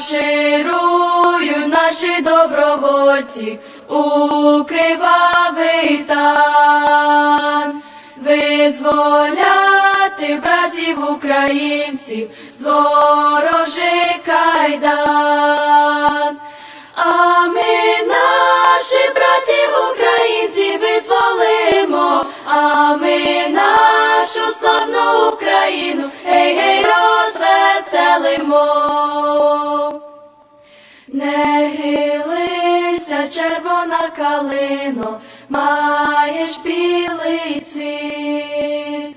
Марширують наші добровольці у кривавий тан, визволяти братів українців з ворожий кайдан. А ми наших братів українців визволимо, а ми нашу славну Україну, гей, гей, розвеселимо. Калино, маєш білий цвіт.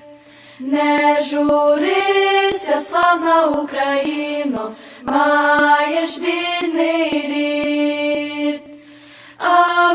Не журися, славна Україно, маєш вільний рід. А